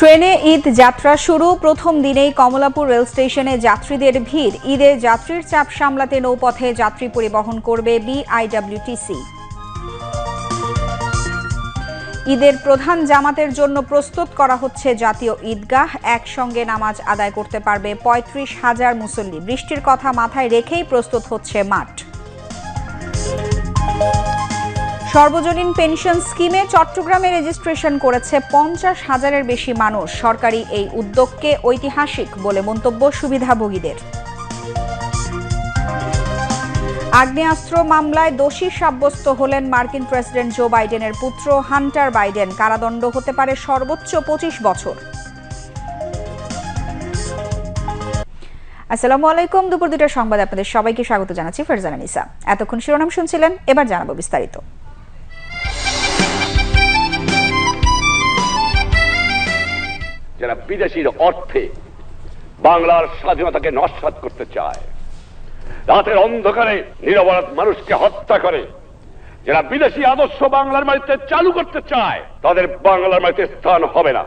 ট্রেনে ঈদ যাত্রা শুরু। প্রথম দিনেই কমলাপুর রেল স্টেশনে যাত্রীদের ভিড়। ঈদে যাত্রীর চাপ সামলাতে নৌপথে যাত্রী পরিবহন করবে বিআইডব্লিউটিসি। ঈদের প্রধান জামাতের জন্য প্রস্তুত করা হচ্ছে জাতীয় ঈদগাহ। একসঙ্গে নামাজ আদায় করতে পারবে পঁয়ত্রিশ হাজার মুসল্লি। বৃষ্টির কথা মাথায় রেখেই প্রস্তুত হচ্ছে মাঠ। সর্বজনীন পেনশন স্কিমে চট্টগ্রামে রেজিস্ট্রেশন করেছে পঞ্চাশ হাজারের বেশি মানুষ। সরকারি এই উদ্যোগকে ঐতিহাসিক বলে মন্তব্য সুবিধাভোগীদের। আগ্নেয়াস্ত্র মামলায় দোষী সাব্যস্ত হলেন মার্কিন প্রেসিডেন্ট জো বাইডেনের পুত্র হান্টার বাইডেন। কারাদণ্ড হতে পারে সর্বোচ্চ পঁচিশ বছর। আসসালামু আলাইকুম, দুপুর দুটার সংবাদ আপনাদের সবাইকে স্বাগত জানাচ্ছি ফারজানা নিসা। এতক্ষণ শিরোনাম শুনছিলেন, এবার জানাব বিস্তারিত। যারা বিদেশির অর্থে বাংলার স্বাধীনতাকে নস্বাত করতে চায়, রাতের অন্ধকারে নিরপরাধ মানুষকে হত্যা করে, যারা বিদেশি আদর্শ বাংলার মাটিতে চালু করতে চায়, তাদের বাংলার মাটিতে স্থান হবে না।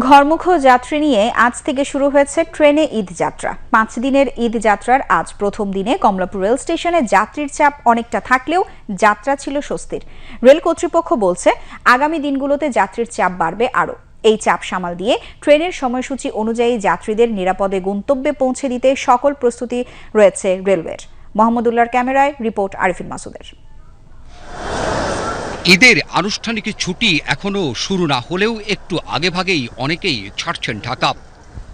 ঘরমুখ যাত্রী নিয়ে আজ থেকে শুরু হয়েছে ট্রেনে ঈদ যাত্রা। পাঁচ দিনের ঈদ যাত্রার আজ প্রথম দিনে কমলাপুর রেল স্টেশনে যাত্রীর চাপ অনেকটা থাকলেও যাত্রা ছিল স্বস্তির। রেল কর্তৃপক্ষ বলছে, আগামী দিনগুলোতে যাত্রীর চাপ বাড়বে আরও। এই চাপ সামাল দিয়ে ট্রেনের সময়সূচি অনুযায়ী যাত্রীদের নিরাপদে গন্তব্যে পৌঁছে দিতে সকল প্রস্তুতি রয়েছে রেলওয়ের। মোহাম্মদুল্লাহর ক্যামেরায় রিপোর্ট আরিফিন মাসুদের। ঈদের আনুষ্ঠানিক ছুটি এখনও শুরু না হলেও একটু আগেভাগেই অনেকেই ছাড়ছেন ঢাকা।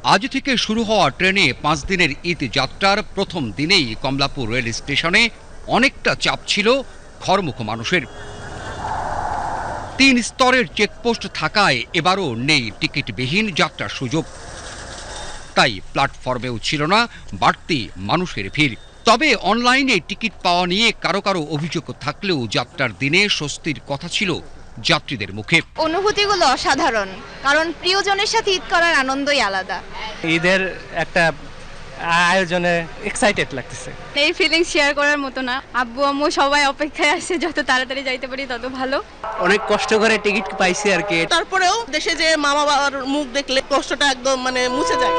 আজ থেকে শুরু হওয়া ট্রেনে পাঁচ দিনের ঈদ যাত্রার প্রথম দিনেই কমলাপুর রেল স্টেশনে অনেকটা চাপ ছিল ঘরমুখ মানুষের। তিন স্তরের চেকপোস্ট থাকায় এবারও নেই টিকিটবিহীন যাত্রার সুযোগ। তাই প্ল্যাটফর্মেও ছিল না বাড়তি মানুষের ভিড়। তবে অনলাইনে টিকিট পাওয়া নিয়ে কারও কারও অভিযোগ থাকলেও যাত্রার দিনে স্বস্তির কথা ছিল যাত্রীদের মুখে। অনুভূতিগুলো অসাধারণ কারণ প্রিয়জনের সাথে ঈদ করার আনন্দই আলাদা। ঈদের একটা আয়োজনে এক্সাইটেড লাগতেছে। এই ফিলিং শেয়ার করার মতো না। আব্বু আম্মু সবাই অপেক্ষায় আছে যত তাড়াতাড়ি যাইতে পারি তত ভালো। অনেক কষ্ট করে টিকিট পাইছি আর কি। তারপরেও দেশে যে মা বাবার মুখ দেখলে কষ্টটা একদম মানে মুছে যায়।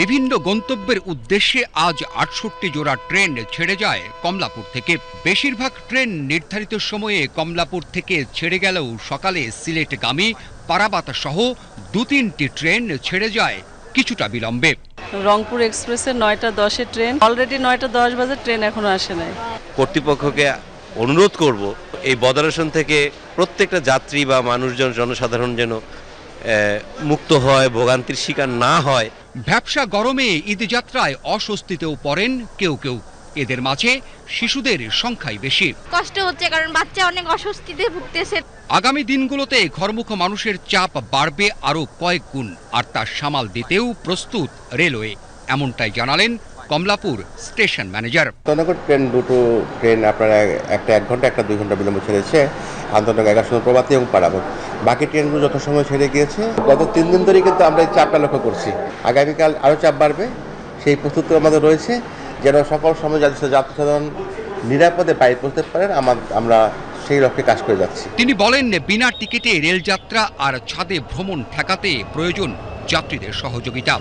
বিভিন্ন গন্তব্যের উদ্দেশ্যে আজ আটষট্টি জোড়া ট্রেন ছেড়ে যায় কমলাপুর থেকে। বেশিরভাগ ট্রেন নির্ধারিত সময়ে কমলাপুর থেকে ছেড়ে গেলেও সকালে সিলেটগামী পারাবাত সহ দু তিনটি ট্রেন ছেড়ে যায় কিছুটা বিলম্বে। রংপুর এক্সপ্রেসের নয়টা দশে ট্রেন অলরেডি নয়টা দশ বাজে ট্রেন এখনও আসে নাই। কর্তৃপক্ষকে অনুরোধ করব এই বদারেশন থেকে প্রত্যেকটা যাত্রী বা মানুষজন জনসাধারণ যেন মুক্ত হয় ভোগান্তির শিকার না হয় ব্যবসা গরমে ঈদযাত্রায় অস্বস্তিতেও পড়েন কেউ কেউ। এদের মাঝে শিশুদের সংখ্যাই বেশি। কষ্ট হচ্ছে কারণ বাচ্চা অনেক অস্বস্তিতে ভুগতেছে। আগামী দিনগুলোতে ঘরমুখ মানুষের চাপ বাড়বে আরও কয়েক গুণ আর তা সামাল দিতেও প্রস্তুত রেলওয়ে এমনটাই জানালেন কমলাপুর স্টেশন ম্যানেজার। আন্তনগর ট্রেন দুটো ট্রেন আপনারা একটা এক ঘণ্টা একটা দুই ঘণ্টা বিলম্ব ছেড়েছে। আন্তনগর এগারো সময় প্রভাতী এবং পারাবত। বাকি ট্রেনগুলো যত সময় ছেড়ে গিয়েছে। গত তিন দিন ধরেই কিন্তু আমরা এই চাপটা লক্ষ্য করছি। আগামীকাল আরও চাপ বাড়বে। সেই প্রস্তুতি আমাদের রয়েছে। যেন সকল সময় যাতে যাত্রী সাধারণ নিরাপদে বাইরে পৌঁছতে পারেন আমার আমরা সেই লক্ষ্যে কাজ করে যাচ্ছি। তিনি বলেন বিনা টিকিটে রেলযাত্রা আর ছাদে ভ্রমণ ঠেকাতে প্রয়োজন যাত্রীদের সহযোগিতা।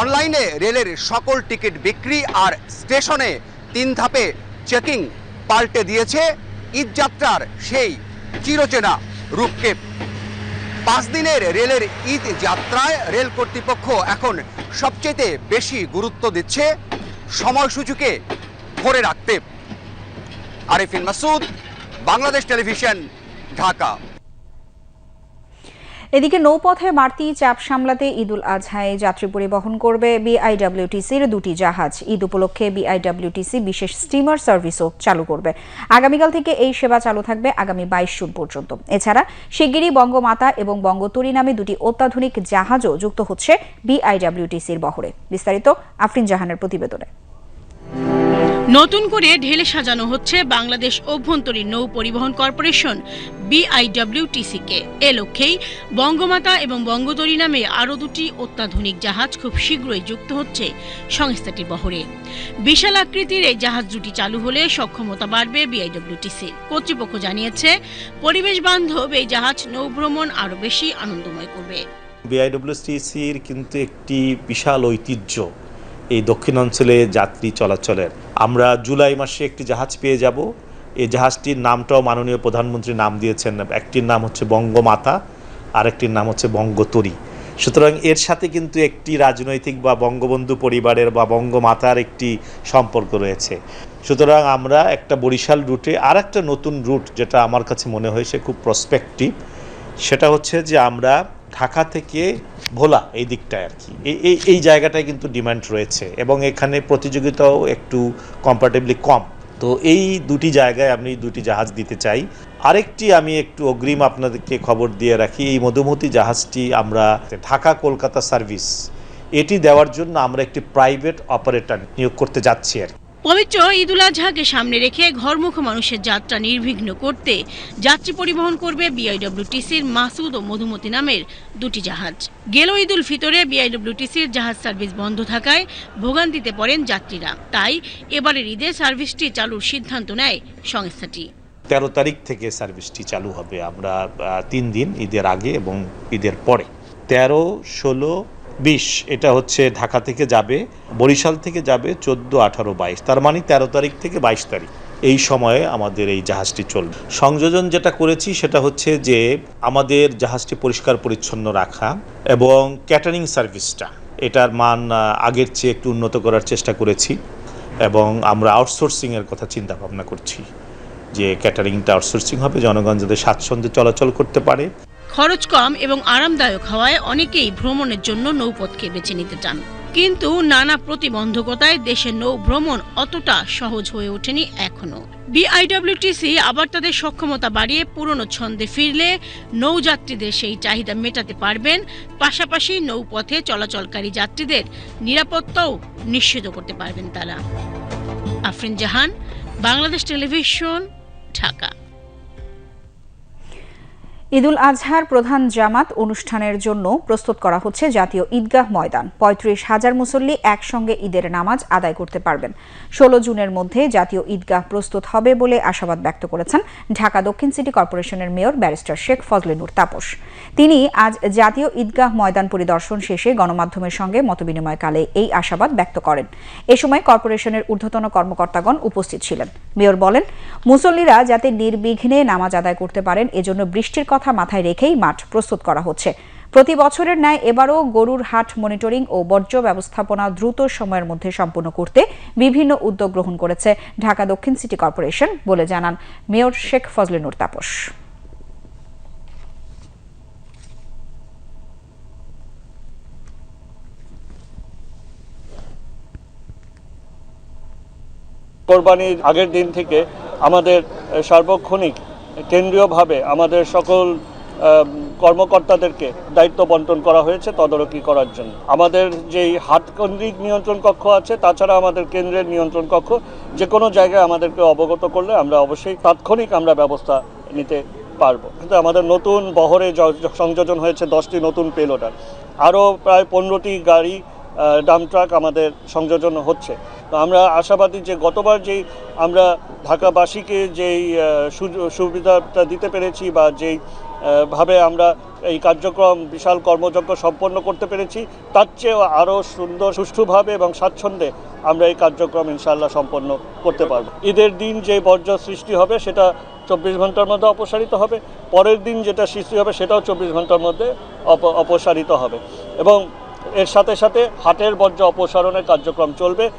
অনলাইনে রেলের সকল টিকিট বিক্রি আর স্টেশনে তিন ধাপে চেকিং পাল্টে দিয়েছে ঈদযাত্রার সেই চিরচেনা রূপকে। পাঁচ দিনের রেলের ঈদ যাত্রায় রেল কর্তৃপক্ষ এখন সবচেয়ে বেশি গুরুত্ব দিচ্ছে সময়সূচিকে ধরে রাখতে। আরিফিন মাসুদ, বাংলাদেশ টেলিভিশন, ঢাকা। এদিকে নৌপথে বাড়তি চাপ সামলাতে ঈদুল আজহায় যাত্রী পরিবহন করবে বিআইডব্লিউটিসির দুটি জাহাজ। ঈদ উপলক্ষে বিআইডব্লিউটিসি বিশেষ স্টিমার সার্ভিসও চালু করবে। আগামীকাল থেকে এই সেবা চালু থাকবে আগামী বাইশ জুন পর্যন্ত। এছাড়া শিগগিরই বঙ্গমাতা এবং বঙ্গতুরি নামে দুটি অত্যাধুনিক জাহাজও যুক্ত হচ্ছে বিআইডব্লিউটিসির বহরে। বিস্তারিত আফরিন জাহানের প্রতিবেদনে। নতুন করে ঢেলে সাজানো হচ্ছে বাংলাদেশ অভ্যন্তরীণ নৌ পরিবহন কর্পোরেশন বিআইডব্লিউটিসি কে এ লক্ষ্যেই বঙ্গমাতা এবং বঙ্গতরী নামে আরও দুটি অত্যাধুনিক জাহাজ খুব শীঘ্রই যুক্ত হচ্ছে সংস্থাটির বহরে। বিশাল আকৃতির এই জাহাজ দুটি চালু হলে সক্ষমতা বাড়বে বিআইডব্লিউটিসি কর্তৃপক্ষ জানিয়েছে, পরিবেশ বান্ধব এই জাহাজ নৌভ্রমণ আরও বেশি আনন্দময় করবে। বিআইডব্লিউটিসির কিন্তু একটি বিশাল ঐতিহ্য। এই দক্ষিণাঞ্চলে যাত্রী চলাচলের। আমরা জুলাই মাসে একটি জাহাজ পেয়ে যাব। এই জাহাজটির নামটাও মাননীয় প্রধানমন্ত্রী নাম দিয়েছেন। একটির নাম হচ্ছে বঙ্গমাতা, আরেকটির নাম হচ্ছে বঙ্গতরী। সুতরাং এর সাথে কিন্তু একটি রাজনৈতিক বা বঙ্গবন্ধু পরিবারের বা বঙ্গমাতার একটি সম্পর্ক রয়েছে। সুতরাং আমরা একটা বরিশাল রুটে আর একটা নতুন রুট, যেটা আমার কাছে মনে হয়েছে খুব প্রসপেক্টিভ সেটা হচ্ছে যে আমরা ঢাকা থেকে ভোলা এই দিকটায় আর কি। এই এই জায়গাটায় কিন্তু ডিমান্ড রয়েছে এবং এখানে প্রতিযোগিতাও একটু কম্পারেটিভলি কম। তো এই দুটি জায়গায় আমি দুটি জাহাজ দিতে চাই। আরেকটি আমি একটু অগ্রিম আপনাদেরকে খবর দিয়ে রাখি, এই মধুমতি জাহাজটি আমরা ঢাকা কলকাতা সার্ভিস, এটি দেওয়ার জন্য আমরা একটি প্রাইভেট অপারেটর নিয়োগ করতে যাচ্ছি আর কি। পবিত্র ঈদুল আজহাকে সামনে রেখে ঘরমুখ মানুষের যাত্রা নির্বিঘ্ন করতে যাত্রী পরিবহন করবে বিআইডব্লিউটিসির মাসুদ ও মধুমতি নামের দুটি জাহাজ। গেল ঈদুল ফিতরে বিআইডব্লিউটিসির জাহাজ সার্ভিস বন্ধ থাকায় ভোগান্তিতে পড়েন যাত্রীরা। তাই এবারের ঈদে সার্ভিসটি চালুর সিদ্ধান্ত নেয় সংস্থাটি। তেরো তারিখ থেকে সার্ভিসটি চালু হবে। আমরা তিন দিন ঈদের আগে এবং ঈদের পরে। তেরো, ষোলো বিশ, এটা হচ্ছে ঢাকা থেকে যাবে, বরিশাল থেকে যাবে চোদ্দ, আঠারো, বাইশ, তার মানে তেরো তারিখ থেকে বাইশ তারিখ। এই সময়ে আমাদের এই জাহাজটি চলবে। সংযোজন যেটা করেছি সেটা হচ্ছে যে আমাদের জাহাজটি পরিষ্কার পরিচ্ছন্ন রাখা এবং ক্যাটারিং সার্ভিসটা, এটার মান আগের চেয়ে একটু উন্নত করার চেষ্টা করেছি এবং আমরা আউটসোর্সিংয়ের কথা চিন্তা ভাবনা করছি। যে ক্যাটারিংটা আউটসোর্সিং হবে, জনগণ যাতে স্বাচ্ছন্দ্যে চলাচল করতে পারে। খরচ কম এবং আরামদায়ক হওয়ায় অনেকেই ভ্রমণের জন্য নৌপথকে বেছে নিতে চান। কিন্তু নানা প্রতিবন্ধকতায় দেশের নৌ ভ্রমণ অতটা সহজ হয়ে ওঠেনি এখনও। বিআইডব্লিউটিসি আবার তাদের সক্ষমতা বাড়িয়ে পুরনো ছন্দে ফিরলে নৌযাত্রীদের সেই চাহিদা মেটাতে পারবেন। পাশাপাশি নৌপথে চলাচলকারী যাত্রীদের নিরাপত্তাও নিশ্চিত করতে পারবেন তারা। আফরিন জাহান, বাংলাদেশ টেলিভিশন ঢাকা ঈদুল আজহার প্রধান জামাত অনুষ্ঠানের জন্য প্রস্তুত করা হচ্ছে জাতীয় ঈদগাহ ময়দান। পঁয়ত্রিশ হাজার মুসল্লি একসঙ্গে ঈদের নামাজ আদায় করতে পারবেন। ষোলো জুনের মধ্যে জাতীয় ঈদগাহ প্রস্তুত হবে বলে আশাবাদ ব্যক্ত করেছেন ঢাকা দক্ষিণ সিটি কর্পোরেশনের মেয়র ব্যারিস্টার শেখ ফজলেনুর তাপস। তিনি আজ জাতীয় ঈদগাহ ময়দান পরিদর্শন শেষে গণমাধ্যমের সঙ্গে মতবিনিময়কালে এই আশাবাদ ব্যক্ত করেন। এ সময় কর্পোরেশনের ঊর্ধ্বতন কর্মকর্তাগণ উপস্থিত ছিলেন। মেয়র বলেন, মুসল্লিরা যাতে নির্বিঘ্নে নামাজ আদায় করতে পারেন, এজন্য বৃষ্টির কথা মাথায় রেখেই মাঠ প্রস্তুত করা হচ্ছে। প্রতি বছরের ন্যায় এবারও গরুর হাট মনিটরিং ও বর্জ্য ব্যবস্থাপনা দ্রুত সময়ের মধ্যে সম্পন্ন করতে বিভিন্ন উদ্যোগ গ্রহণ করেছে ঢাকা দক্ষিণ সিটি কর্পোরেশন বলে জানান মেয়র শেখ ফজলেনুর তাপস। কোরবানির আগের দিন থেকে আমাদের সার্বক্ষণিক কেন্দ্রীয়ভাবে আমাদের সকল কর্মকর্তাদেরকে দায়িত্ব বন্টন করা হয়েছে তদারকি করার জন্য। আমাদের যেই হাটকেন্দ্রিক নিয়ন্ত্রণ কক্ষ আছে, তাছাড়া আমাদের কেন্দ্রের নিয়ন্ত্রণ কক্ষ, যে কোনো জায়গায় আমাদেরকে অবগত করলে আমরা অবশ্যই তাৎক্ষণিক আমরা ব্যবস্থা নিতে পারব। কিন্তু আমাদের নতুন বহরে সংযোজন হয়েছে দশটি নতুন পেলোডার। আরও প্রায় পনেরোটি গাড়ি ডাম ট্রাক আমাদের সংযোজন হচ্ছে। আমরা আশাবাদী যে গতবার যেই আমরা ঢাকাবাসীকে যেই সুবিধাটা দিতে পেরেছি বা যেই ভাবে আমরা এই কার্যক্রম বিশাল কর্মযজ্ঞ সম্পন্ন করতে পেরেছি, তার চেয়েও আরও সুন্দর, সুষ্ঠুভাবে এবং স্বাচ্ছন্দ্যে আমরা এই কার্যক্রম ইনশাল্লাহ সম্পন্ন করতে পারব। ঈদের দিন যে বর্জ্য সৃষ্টি হবে সেটা চব্বিশ ঘণ্টার মধ্যে অপসারিত হবে, পরের দিন যেটা সৃষ্টি হবে সেটাও চব্বিশ ঘণ্টার মধ্যে অপ- অপসারিত হবে এবং এর সাথে সাথে হাটের বর্জ্য অপসারণের কার্যক্রম চলবে।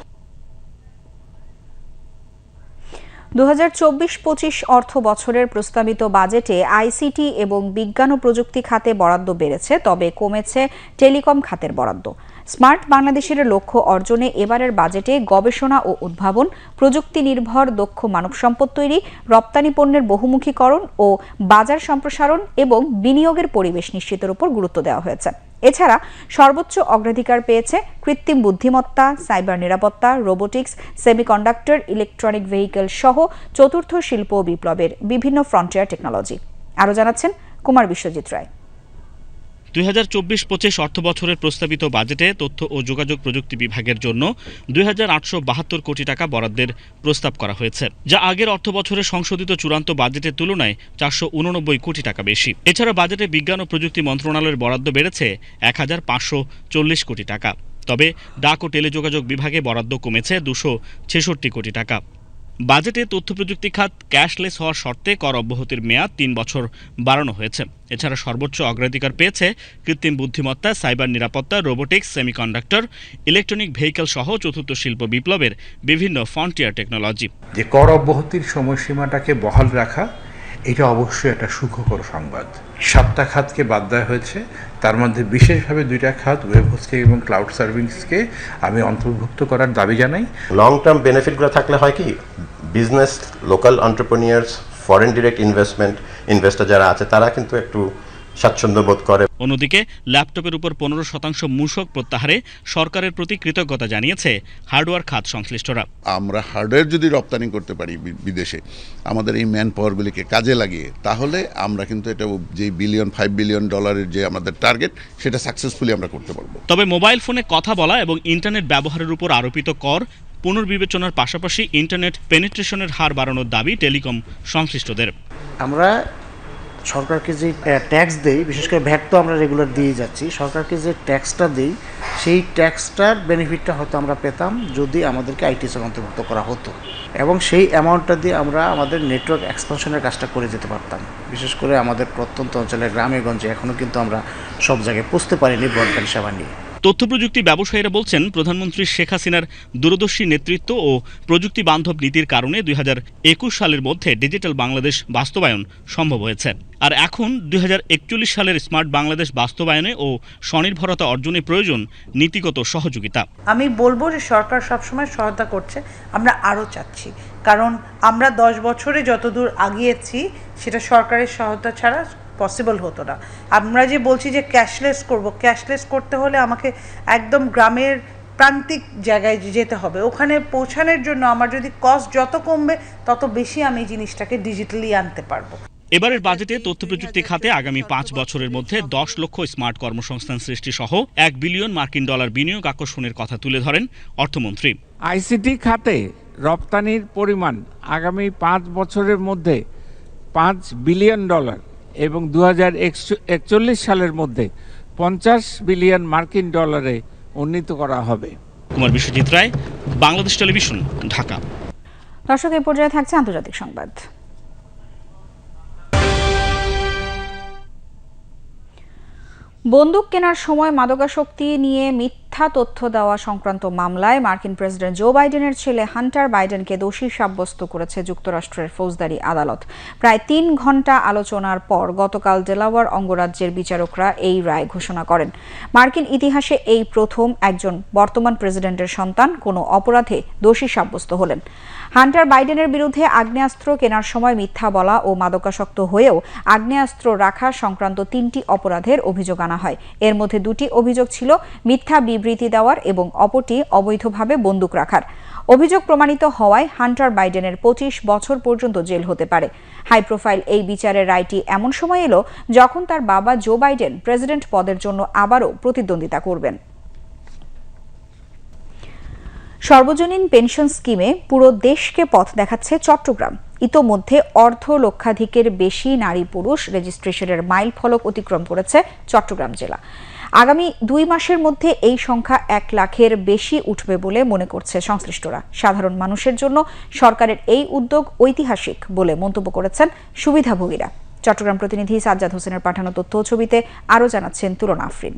দু হাজার চব্বিশ পঁচিশ অর্থ বছরের প্রস্তাবিত বাজেটে আইসিটি এবং বিজ্ঞান ও প্রযুক্তি খাতে বরাদ্দ বেড়েছে, তবে কমেছে টেলিকম খাতের বরাদ্দ। স্মার্ট বাংলাদেশের লক্ষ্য অর্জনে এবারের বাজেটে গবেষণা ও উদ্ভাবন প্রযুক্তি নির্ভর দক্ষ মানব সম্পদ তৈরি, রপ্তানি পণ্যের বহুমুখীকরণ ও বাজার সম্প্রসারণ এবং বিনিয়োগের পরিবেশ নিশ্চিতের উপর গুরুত্ব দেওয়া হয়েছে। এছাড়া সর্বোচ্চ অগ্রাধিকার পেয়েছে কৃত্রিম বুদ্ধিমত্তা, সাইবার নিরাপত্তা, রোবোটিক্স, সেমিকন্ডাক্টর, ইলেকট্রনিক ভেহিকেল সহ চতুর্থ শিল্প বিপ্লবের বিভিন্ন ফ্রন্টিয়ার টেকনোলজি। আরও জানাচ্ছেন কুমার বিশ্বজিৎ রায়। দুই হাজার চব্বিশ অর্থ বছরের প্রস্তাবিত বাজেটে তথ্য ও যোগাযোগ প্রযুক্তি বিভাগের জন্য দুই হাজার আটশো বাহাত্তর কোটি টাকা বরাদ্দের প্রস্তাব করা হয়েছে, যা আগের অর্থ বছরে সংশোধিত চূড়ান্ত বাজেটের তুলনায় চারশো উননব্বই কোটি টাকা বেশি। এছাড়া বাজেটে বিজ্ঞান ও প্রযুক্তি মন্ত্রণালয়ের বরাদ্দ বেড়েছে এক হাজার পাঁচশো চল্লিশ কোটি টাকা। তবে ডাক ও টেলিযোগাযোগ বিভাগে বরাদ্দ কমেছে দুশো ছেষট্টি কোটি টাকা। বাজেটে তথ্য প্রযুক্তি খাত ক্যাশলেস হওয়ার শর্তে কর অব্যাহতির মেয়াদ তিন বছর বাড়ানো হয়েছে। এছাড়া সর্বোচ্চ অগ্রাধিকার পেয়েছে কৃত্রিম বুদ্ধিমত্তা, সাইবার নিরাপত্তা, রোবোটিক্স, সেমিকন্ডাক্টর, ইলেকট্রনিক ভেহিকেল সহ চতুর্থ শিল্প বিপ্লবের বিভিন্ন ফ্রন্টিয়ার টেকনোলজি। যে কর অব্যাহতির সময়সীমাটাকে বহাল রাখা এটা অবশ্যই একটা সুখকর সংবাদ। সাতটা খাতকে বাদ দেওয়া হয়েছে। তার মধ্যে বিশেষভাবে দুইটা খাত ওয়েব হোস্টিং এবং ক্লাউড সার্ভিসকে আমি অন্তর্ভুক্ত করার দাবি জানাই। লং টার্ম বেনিফিটগুলো থাকলে হয় কি? Business local entrepreneurs foreign direct investment investor যারা আছে, তারা কিন্তু একটু স্বাচ্ছন্দ্য বোধ করে। অন্যদিকে ল্যাপটপের উপর পনেরো শতাংশ মূসক প্রত্যাহারে সরকারের প্রতি কৃতজ্ঞতা জানিয়েছে হার্ডওয়্যার খাত সংশ্লিষ্টরা। আমরা হার্ডওয়্যার যদি রপ্তানি করতে পারি বিদেশে আমাদের এই ম্যান পাওয়ারগুলিকে কাজে লাগিয়ে তাহলে আমরা কিন্তু এটা যে বিলিয়ন ফাইভ বিলিয়ন ডলারের যে আমাদের টার্গেট সেটা সাকসেসফুলি আমরা করতে পারব। তবে মোবাইল ফোনে কথা বলা এবং ইন্টারনেট ব্যবহারের উপর আরোপিত কর পুনর্বিবেচনার পাশাপাশি ইন্টারনেট পেনিট্রেশনের হার বাড়ানোর দাবি টেলিকম সংশ্লিষ্টদের। আমরা সরকারকে যে ট্যাক্স দেই, বিশেষ করে ভ্যাট তো আমরা রেগুলার দিয়ে যাচ্ছি, সরকারকে যে ট্যাক্সটা দিই, সেই ট্যাক্সটার বেনিফিটটা হয়তো আমরা পেতাম যদি আমাদেরকে আইটিএসের অন্তর্ভুক্ত করা হতো। এবং সেই অ্যামাউন্টটা দিয়ে আমরা আমাদের নেটওয়ার্ক এক্সপানশনের কাজটা করে যেতে পারতাম। বিশেষ করে আমাদের প্রত্যন্ত অঞ্চলের গ্রামে গঞ্জে এখনও কিন্তু আমরা সব জায়গায় পুষতে পারিনি ব্রডব্যান্ড সেবা নিয়ে। তথ্য প্রযুক্তি ব্যবসায়ীরা বলছেন, প্রধানমন্ত্রী শেখ হাসিনার দূরদর্শী নেতৃত্ব ও প্রযুক্তি বান্ধব নীতির কারণে দু হাজার একুশ সালের মধ্যে ডিজিটাল বাংলাদেশ বাস্তবায়ন সম্ভব হয়েছে। আর এখন দু হাজার একচল্লিশ সালের স্মার্ট বাংলাদেশ বাস্তবায়নে ও স্বনির্ভরতা অর্জনে প্রয়োজন নীতিগত সহযোগিতা। আমি বলব যে সরকার সবসময় সহায়তা করছে, আমরা আরও চাচ্ছি। কারণ আমরা দশ বছরে যতদূর আগিয়েছি, সেটা সরকারের সহায়তা ছাড়া পসিবল হতো না। আমরা যে বলছি যে ক্যাশলেস করব ক্যাশলেস করতে হলে আমাকে একদম গ্রামের প্রান্তিক জায়গায় যেতে হবে। ওখানে পৌঁছানোর জন্য আমার যদি কস্ট যত কমবে তত বেশি আমি জিনিসটাকে ডিজিটালি আনতে পারব। এবারের বাজেটে তথ্য প্রযুক্তি খাতে আগামী পাঁচ বছরের মধ্যে দশ লক্ষ স্মার্ট কর্মসংস্থান সৃষ্টি সহ এক বিলিয়ন মার্কিন ডলার বিনিয়োগ আকর্ষণের কথা তুলে ধরেন অর্থমন্ত্রী। আইসিটি খাতে রপ্তানির পরিমাণ আগামী পাঁচ বছরের মধ্যে পাঁচ বিলিয়ন ডলার। এবং দু একচল্লিশ সালের মধ্যে পঞ্চাশ বিলিয়ন মার্কিন ডলারে উন্নীত করা হবে। কুমার বিশ্বজিৎ রায় বাংলাদেশ টেলিভিশন ঢাকা। দর্শক এই পর্যায়ে থাকছে আন্তর্জাতিক সংবাদ। বন্দুক কেনার সময় মাদকাসক্তি নিয়ে মিথ্যা তথ্য দেওয়া সংক্রান্ত মামলায় মার্কিন প্রেসিডেন্ট জো বাইডেনের ছেলে হান্টার বাইডেনকে দোষী সাব্যস্ত করেছে যুক্তরাষ্ট্রের ফৌজদারি আদালত। প্রায় তিন ঘণ্টা আলোচনার পর গতকাল ডেলাওয়ার অঙ্গরাজ্যের বিচারকরা এই রায় ঘোষণা করেন। মার্কিন ইতিহাসে এই প্রথম একজন বর্তমান প্রেসিডেন্টের সন্তান, কোনো অপরাধে দোষী সাব্যস্ত হলেন। হান্টার বাইডেনের বিরুদ্ধে আগ্নেয়াস্ত্র কেনার সময় মিথ্যা বলা ও মাদকাসক্ত হয়েও আগ্নেয়াস্ত্র রাখা সংক্রান্ত তিনটি অপরাধের অভিযোগ আনা হয়। এর মধ্যে দুটি অভিযোগ ছিল মিথ্যা বিবৃতি দেওয়ার এবং অপরটি অবৈধভাবে বন্দুক রাখার। অভিযোগ প্রমাণিত হওয়ায় হান্টার বাইডেনের পঁচিশ বছর পর্যন্ত জেল হতে পারে। হাই প্রোফাইল এই বিচারের রায়টি এমন সময় এলো যখন তার বাবা জো বাইডেন প্রেসিডেন্ট পদের জন্য আবারও প্রতিদ্বন্দ্বিতা করবেন। সর্বজনীন পেনশন স্কিমে পুরো দেশকে পথ দেখাচ্ছে চট্টগ্রাম। ইতোমধ্যে অর্ধ লক্ষাধিকের বেশি নারী পুরুষ রেজিস্ট্রেশনের মাইল ফলক অতিক্রম করেছে চট্টগ্রাম জেলা। আগামী দুই মাসের মধ্যে এই সংখ্যা এক লাখের বেশি উঠবে বলে মনে করছে সংশ্লিষ্টরা। সাধারণ মানুষের জন্য সরকারের এই উদ্যোগ ঐতিহাসিক বলে মন্তব্য করেছেন সুবিধাভোগীরা। চট্টগ্রাম প্রতিনিধি সাজ্জাদ হোসেনের পাঠানো তথ্য ছবিতে আরও জানাচ্ছেন তুলনা আফরিন।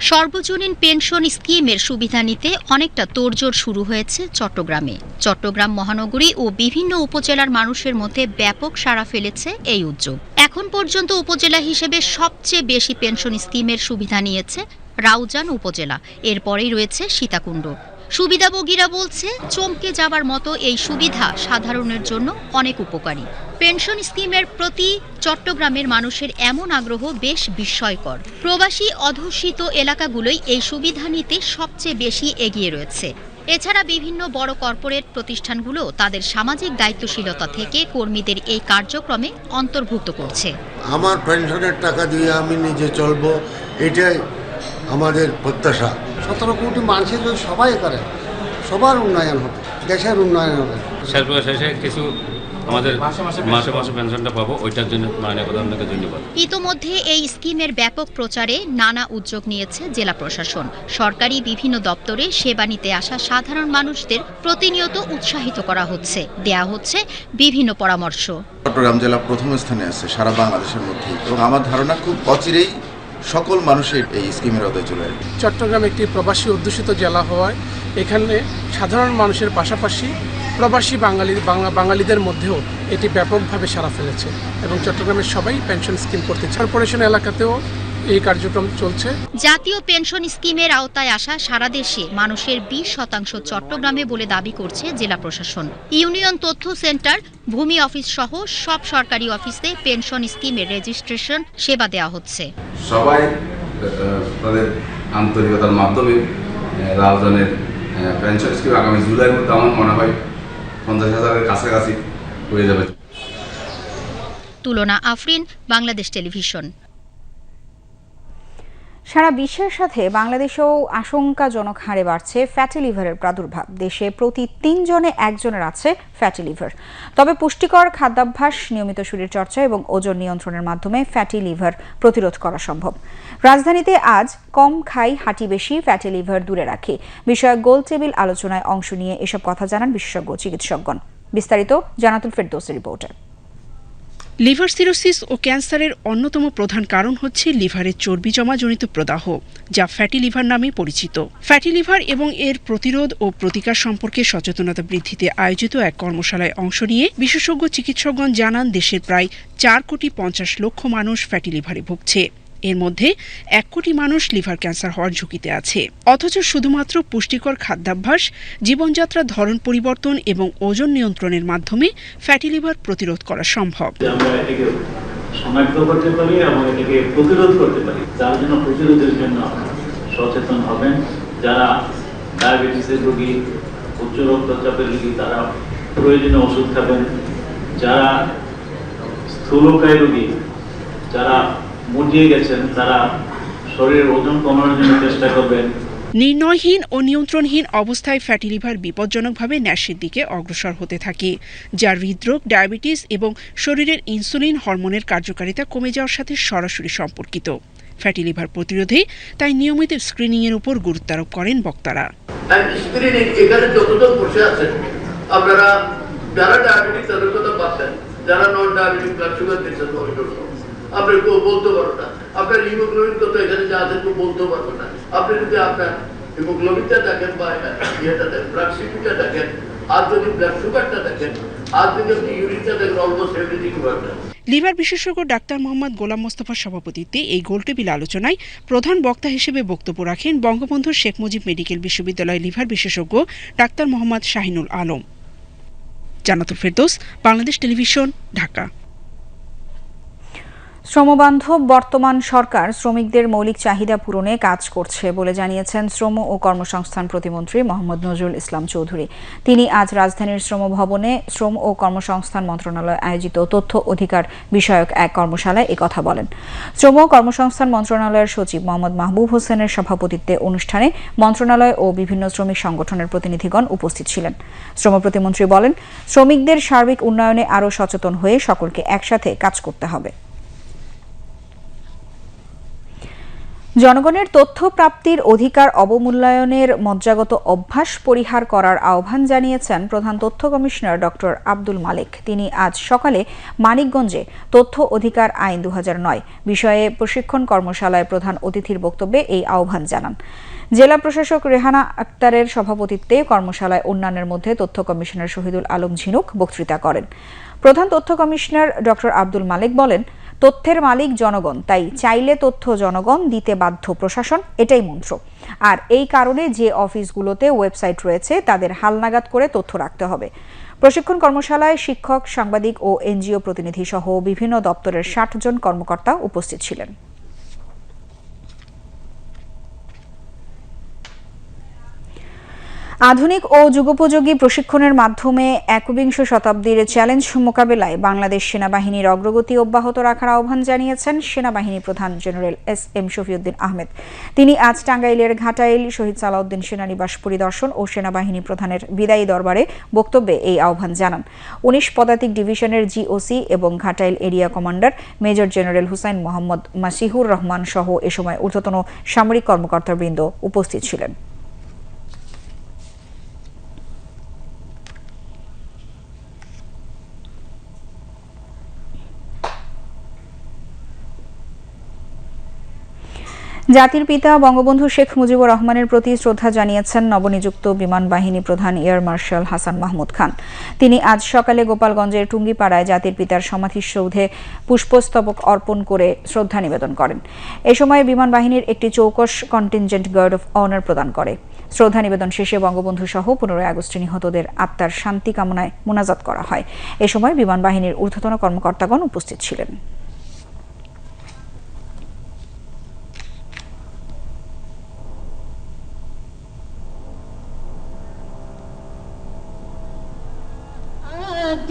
সর্বজনীন পেনশন স্কিমের সুবিধা নিতে অনেকটা তোড়জোড় শুরু হয়েছে চট্টগ্রামে। চট্টগ্রাম মহানগরী ও বিভিন্ন উপজেলার মানুষের মধ্যে ব্যাপক সাড়া ফেলেছে এই উদ্যোগ। এখন পর্যন্ত উপজেলা হিসেবে সবচেয়ে বেশি পেনশন স্কিমের সুবিধা নিয়েছে রাউজান উপজেলা। এরপরেই রয়েছে সীতাকুণ্ড। সুবিধাভোগীরা বলছে, চমকে যাবার মতো এই সুবিধা সাধারণের জন্য অনেক উপকারী। পেনশন স্কিমের প্রতি চট্টগ্রামের মানুষের এমন আগ্রহ বেশ বিস্ময়কর। প্রবাসী অধ্যুষিত এলাকাগুলোই এই সুবিধা নিতে সবচেয়ে বেশি এগিয়ে রয়েছে। এছাড়া বিভিন্ন বড় কর্পোরেট প্রতিষ্ঠানগুলো তাদের সামাজিক দায়িত্বশীলতা থেকে কর্মীদের এই কার্যক্রমে অন্তর্ভুক্ত করছে। আমার পেনশনের টাকা দিয়ে আমি নিজে চলবো, এটাই আমাদের প্রত্যাশা। সতেরো কোটি মানুষের যদি সবাই করে। সবার উন্নয়ন হবে দেশের উন্নয়ন হবে। শেষ শেষে কিছু আমাদের মাসে মাসে পেনশনটা পাবো ওইটার জন্য মাননীয় প্রধানমন্ত্রীকে ধন্যবাদ। ইতোমধ্যে এই স্কিমের ব্যাপক প্রচারে নানা উদ্যোগ নিয়েছে জেলা প্রশাসন। সরকারি বিভিন্ন দপ্তরে সেবা নিতে আসা সাধারণ মানুষদের প্রতিনিয়ত উৎসাহিত করা হচ্ছে। দেয়া হচ্ছে বিভিন্ন পরামর্শ। চট্টগ্রাম জেলা প্রথম স্থানে আছে সারা বাংলাদেশের মধ্যে। এবং আমার ধারণা খুব অচিরেই সকল মানুষের এই স্কিমের আওতায় চলে আসবে। চট্টগ্রাম একটি প্রবাসী অধ্যুষিত জেলা হওয়ায় এখানে সাধারণ মানুষের পাশাপাশি প্রবাসী বাঙালি বাংলা বাঙালিদের মধ্যেও এটি ব্যাপকভাবে সাড়া ফেলেছে এবং চট্টগ্রামের সবাই পেনশন স্কিম করতে কর্পোরেশন এলাকাতেও এই কার্যক্রম চলছে। জাতীয় পেনশন স্কিমের আওতায় আসা সারা দেশে মানুষের বিশ শতাংশ চট্টগ্রামে বলে দাবি করছে জেলা প্রশাসন। ইউনিয়ন তথ্য সেন্টার ভূমি অফিস সহ সব সরকারি অফিসে পেনশন স্কিমের রেজিস্ট্রেশন সেবা দেওয়া হচ্ছে। সবাই তাদের আন্তরিকতার মাধ্যমে রাউজানের পেনশন স্কিম আগামী জুলাইয়ের মধ্যে আমার মনে হয় পঞ্চাশ হাজারের কাছাকাছি হয়ে যাবে। তুলনা আফরিন বাংলাদেশ টেলিভিশন। সারা বিশ্বের সাথে বাংলাদেশেও আশঙ্কাজনক হারে বাড়ছে ফ্যাটি লিভারের প্রাদুর্ভাব। দেশে প্রতি তিনজনে একজনের আছে ফ্যাটি লিভার তবে পুষ্টিকর খাদ্যাভ্যাস, নিয়মিত শরীরচর্চা এবং ওজন নিয়ন্ত্রণের মাধ্যমে ফ্যাটি লিভার প্রতিরোধ করা সম্ভব। রাজধানীতে আজ কম খাই, হাঁটি বেশি ফ্যাটি লিভার দূরে রাখি। বিষয়ে গোল টেবিল আলোচনায় অংশ নিয়ে এসব কথা জানান বিশেষজ্ঞ চিকিৎসকগণ। বিস্তারিত জানাতুল ফেরদৌসের রিপোর্টে। লিভার সিরোসিস ও ক্যান্সারের অন্যতম প্রধান কারণ হচ্ছে লিভারের চর্বি জমাজনিত প্রদাহ, যা ফ্যাটি লিভার নামে পরিচিত। ফ্যাটি লিভার এবং এর প্রতিরোধ ও প্রতিকার সম্পর্কে সচেতনতা বৃদ্ধিতে আয়োজিত এক কর্মশালায় অংশ নিয়ে বিশেষজ্ঞ চিকিৎসকগণ জানান, দেশের প্রায় চার কোটি পঞ্চাশ লক্ষ মানুষ ফ্যাটি লিভারে ভুগছে। এর মধ্যে এক কোটি মানুষ লিভার ক্যান্সার হওয়ার ঝুঁকিতে আছে। অথচ শুধুমাত্র পুষ্টিকর খাদ্যাভ্যাস জীবনযাত্রার ধরন পরিবর্তন এবং ওজন নিয়ন্ত্রণের মাধ্যমে ফ্যাটি লিভার প্রতিরোধ করা সম্ভব। শনাক্ত করতে পারি এবং এটাকে প্রতিরোধ করতে পারি, যার জন্য প্রতিরোধের জন্য সচেতন হবেন। যারা ডায়াবেটিসের রোগী, উচ্চ রক্তচাপের রোগী, তারা প্রয়োজনীয় ওষুধ খাবেন। যারা স্থূলকায় রোগী, যারা মুটিয়ে গেছেন তারা শরীরের ওজন কমানোর জন্য চেষ্টা করবেন। নির্ণয়হীন ও নিয়ন্ত্রণহীন অবস্থায় ফ্যাটি লিভার বিপজ্জনকভাবে ন্যাসের দিকে অগ্রসর হতে থাকে যা হৃদরোগ ডায়াবেটিস এবং শরীরের ইনসুলিন হরমোনের কার্যকারিতা কমে যাওয়ার সাথে সরাসরি সম্পর্কিত। ফ্যাটি লিভার প্রতিরোধে তাই নিয়মিত স্ক্রিনিংয়ের উপর গুরুত্ব আরোপ করেন বক্তারা। স্ক্রিনিং এখানে যতজন বসে আছেন আপনারা যারা ডায়াবেটিক তাদের কথা পাচ্ছেন যারা নন ডায়াবেটিক ব্লাড সুগার দিচ্ছেন আপনি বলতে না। আপনার হিমোগ্লোবিন কত? এখানে যা আছে বলতে পারব না। আপনি যদি আপনার হিমোগ্লোবিনটা দেখেন বা ইয়েটা দেখেন ব্লাড দেখেন, আর যদি ব্লাড সুগারটা দেখেন, আর যদি আপনি ইউরিনটা দেখেন অলমোস্ট এভরিথিং লিভার বিশেষজ্ঞ ডাক্তার মোহাম্মদ গোলাম মোস্তফার সভাপতিত্বে এই গোলটেবিল আলোচনায় প্রধান বক্তা হিসেবে বক্তব্য রাখেন বঙ্গবন্ধু শেখ মুজিব মেডিকেল বিশ্ববিদ্যালয় লিভার বিশেষজ্ঞ ডাক্তার মোহাম্মদ শাহিনুল আলম। জানাতুল ফেরদৌস, বাংলাদেশ টেলিভিশন, ঢাকা। শ্রমবান্ধব বর্তমান সরকার শ্রমিকদের মৌলিক চাহিদা পূরণে কাজ করছে বলে জানিয়েছেন শ্রম ও কর্মসংস্থান প্রতিমন্ত্রী মোহাম্মদ নজরুল ইসলাম চৌধুরী। তিনি আজ রাজধানীর শ্রম ভবনে শ্রম ও কর্মসংস্থান মন্ত্রণালয় আয়োজিত তথ্য অধিকার বিষয়ক এক কর্মশালায় একথা বলেন। শ্রম ও কর্মসংস্থান মন্ত্রণালয়ের সচিব মোহাম্মদ মাহবুব হোসেনের সভাপতিত্বে অনুষ্ঠানে মন্ত্রণালয় ও বিভিন্ন শ্রমিক সংগঠনের প্রতিনিধিগণ উপস্থিত ছিলেন। শ্রম প্রতিমন্ত্রী বলেন, শ্রমিকদের সার্বিক উন্নয়নে আরও সচেতন হয়ে সকলকে একসাথে কাজ করতে হবে। জনগণের তথ্য প্রাপ্তির অধিকার অবমূল্যায়নের মজ্জাগত অভ্যাস পরিহার করার আহ্বান জানিয়েছেন প্রধান তথ্য কমিশনার ডক্টর আব্দুল মালিক। তিনি আজ সকালে মানিকগঞ্জে তথ্য অধিকার আইন দু হাজার নয় বিষয়ে প্রশিক্ষণ কর্মশালায় প্রধান অতিথির বক্তব্যে এই আহ্বান জানান। জেলা প্রশাসক রেহানা আক্তারের সভাপতিত্বে কর্মশালায় অন্যান্যের মধ্যে তথ্য কমিশনার শহীদুল আলম ঝিনুক বক্তৃতা করেন। প্রধান তথ্য কমিশনার ডক্টর আব্দুল মালিক বলেন তথ্যের মালিক জনগণ, তাই চাইলে তথ্য জনগণ দিতে বাধ্য প্রশাসন, এটাই মন্ত্র। আর এই কারণে যে অফিসগুলোতে ওয়েবসাইট রয়েছে, তাদের হালনাগাদ করে তথ্য রাখতে হবে। প্রশিক্ষণ কর্মশালায় শিক্ষক, সাংবাদিক ও এনজিও প্রতিনিধি সহ বিভিন্ন দপ্তরের ষাট জন কর্মকর্তা উপস্থিত ছিলেন। আধুনিক ও যুগোপযোগী প্রশিক্ষণের মাধ্যমে একবিংশ শতাব্দীর চ্যালেঞ্জ মোকাবেলায় বাংলাদেশ সেনাবাহিনীর অগ্রগতি অব্যাহত রাখার আহ্বান জানিয়েছেন সেনাবাহিনী প্রধান general S M Shafiuddin Ahmed. তিনি আজ টাঙ্গাইলের ঘাটাইল শহীদ সালাউদ্দিন সেনানিবাস পরিদর্শন ও সেনাবাহিনী প্রধানের বিদায়ী দরবারে বক্তব্যে এই আহ্বান জানান। উনিশ পদাতিক ডিভিশনের জিওসি এবং Ghatail area commander major general Hussain Mohammad Masihur Rahman সহ এ সময় ঊর্ধ্বতন সামরিক কর্মকর্তাবৃন্দ উপস্থিত ছিলেন। জাতির পিতা বঙ্গবন্ধু শেখ মুজিবুর রহমানের প্রতি শ্রদ্ধা জানিয়েছেন নবনিযুক্ত বিমান বাহিনী প্রধান এয়ার মার্শাল হাসান মাহমুদ খান। তিনি আজ সকালে গোপালগঞ্জের টুঙ্গিপাড়ায় জাতির পিতার সমাধিসৌধে পুষ্পস্তবক অর্পণ করে শ্রদ্ধা নিবেদন করেন। এ সময় বিমান বাহিনীর একটি চৌকস কন্টিনজেন্ট গার্ড অফ অনার প্রদান করে। শ্রদ্ধা নিবেদন শেষে বঙ্গবন্ধু সহ পনেরোই আগস্টে নিহতদের আত্মার শান্তি কামনায় মোনাজাত করা হয়। এ সময় বিমান বাহিনীর ঊর্ধ্বতন কর্মকর্তাগণ উপস্থিত ছিলেন।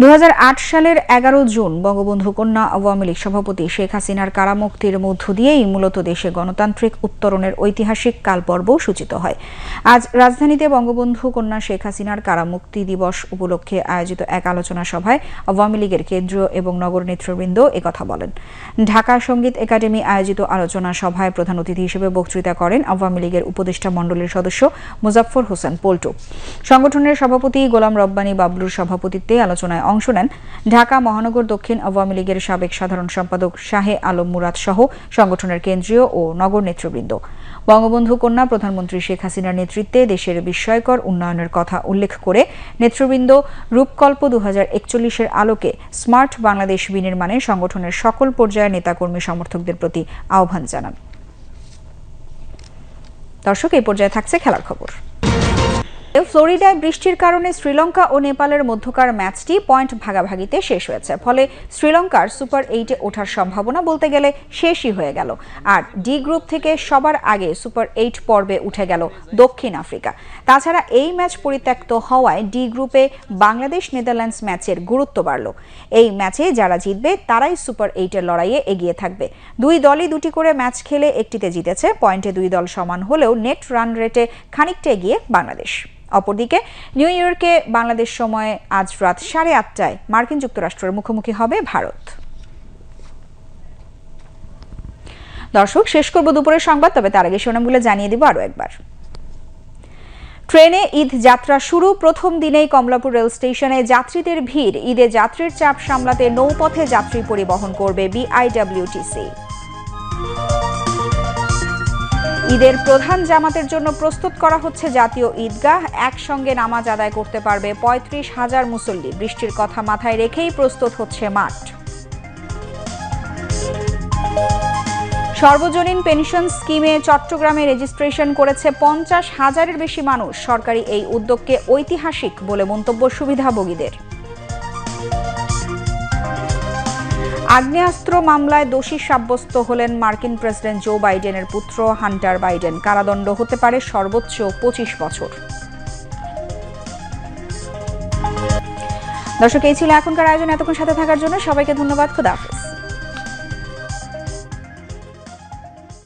দু হাজার আট সালের এগারো জুন বঙ্গবন্ধু কন্যা আওয়ামী লীগ সভাপতি শেখ হাসিনার কারামুক্তির মধ্য দিয়েই মূলত দেশে গণতান্ত্রিক উত্তরণের ঐতিহাসিক কালপর্ব সূচিত হয়। আজ রাজধানীতে বঙ্গবন্ধু কন্যা শেখ হাসিনার কারামুক্তি দিবস উপলক্ষে আয়োজিত এক আলোচনা সভায় আওয়ামী লীগের কেন্দ্রীয় এবং নগর নেতৃবৃন্দ একথা বলেন। ঢাকা সংগীত একাডেমি আয়োজিত আলোচনা সভায় প্রধান অতিথি হিসেবে বক্তৃতা করেন আওয়ামী লীগের উপদেষ্টা মণ্ডলীর সদস্য মুজাফফর হোসেন পল্টু। সংগঠনের সভাপতি গোলাম রব্বানী বাবলুর সভাপতিত্বে আলোচনায় অংশ নেন ঢাকা মহানগর দক্ষিণ আওয়ামী লীগের সাবেক সাধারণ সম্পাদক শাহে আলম মুরাদ সহ সংগঠনের কেন্দ্রীয় ও নগর নেতৃবৃন্দ। বঙ্গবন্ধু কন্যা প্রধানমন্ত্রী শেখ হাসিনার নেতৃত্বে দেশের বিস্ময়কর উন্নয়নের কথা উল্লেখ করে নেতৃবৃন্দ রূপকল্প দু হাজার একচল্লিশের আলোকে স্মার্ট বাংলাদেশ বিনির্মাণে সংগঠনের সকল পর্যায়ের নেতাকর্মী সমর্থকদের প্রতি আহ্বান জানান। দর্শক, এই পর্যায়ে থাকছে খেলার খবর। ফ্লোরিডায় বৃষ্টির কারণে শ্রীলঙ্কা ও নেপালের মধ্যকার ম্যাচটি পয়েন্ট ভাগাভাগিতে শেষ হয়েছে। ফলে শ্রীলঙ্কার সুপার এইটে ওঠার সম্ভাবনা বলতে গেলে শেষই হয়ে গেল। আর ডি গ্রুপ থেকে সবার আগে সুপার এইট পর্বে উঠে গেল দক্ষিণ আফ্রিকা। তাছাড়া এই ম্যাচ পরিত্যক্ত হওয়ায় ডি গ্রুপে বাংলাদেশ নেদারল্যান্ডস ম্যাচের গুরুত্ব বাড়ল। এই ম্যাচে যারা জিতবে, তারাই সুপার এইটের লড়াইয়ে এগিয়ে থাকবে। দুই দলই দুটি করে ম্যাচ খেলে একটিতে জিতেছে। পয়েন্টে দুই দল সমান হলেও নেট রান রেটে খানিকটা এগিয়ে বাংলাদেশ। অপরদিকে নিউ ইয়র্কে বাংলাদেশ সময় আজ রাত সাড়ে আটটায় মার্কিন যুক্তরাষ্ট্রের মুখোমুখি হবে ভারত। দর্শক, শেষ করব দুপুরের সংবাদ, তবে তার আগে শোনামগুলো জানিয়ে দিব আরও একবার। ট্রেনে ঈদ যাত্রা শুরু, প্রথম দিনেই কমলাপুর রেল স্টেশনে যাত্রীদের ভিড়। ঈদে যাত্রীর চাপ সামলাতে নৌপথে যাত্রী পরিবহন করবে বিআইডব্লিউটিসি। ঈদের প্রধান জামাতের জন্য প্রস্তুত করা হচ্ছে জাতীয় ঈদগাহ, একসঙ্গে নামাজ আদায় করতে পারবে পঁয়ত্রিশ হাজার মুসল্লি। বৃষ্টির কথা মাথায় রেখেই প্রস্তুত হচ্ছে মাঠ। সর্বজনীন পেনশন স্কিমে চট্টগ্রামে রেজিস্ট্রেশন করেছে পঞ্চাশ হাজারের বেশি মানুষ। সরকারি এই উদ্যোগকে ঐতিহাসিক বলে মন্তব্য সুবিধাভোগীদের। আগ্নেয়াস্ত্র মামলায় দোষী সাব্যস্ত হলেন মার্কিন প্রেসিডেন্ট জো বাইডেনের পুত্র হান্টার বাইডেন। কারাদণ্ড হতে পারে সর্বোচ্চ পঁচিশ বছর। দর্শক, এই ছিল এখনকার আয়োজন। এতক্ষণ সাথে থাকার জন্য সবাইকে ধন্যবাদ। খুদা হাফেজ।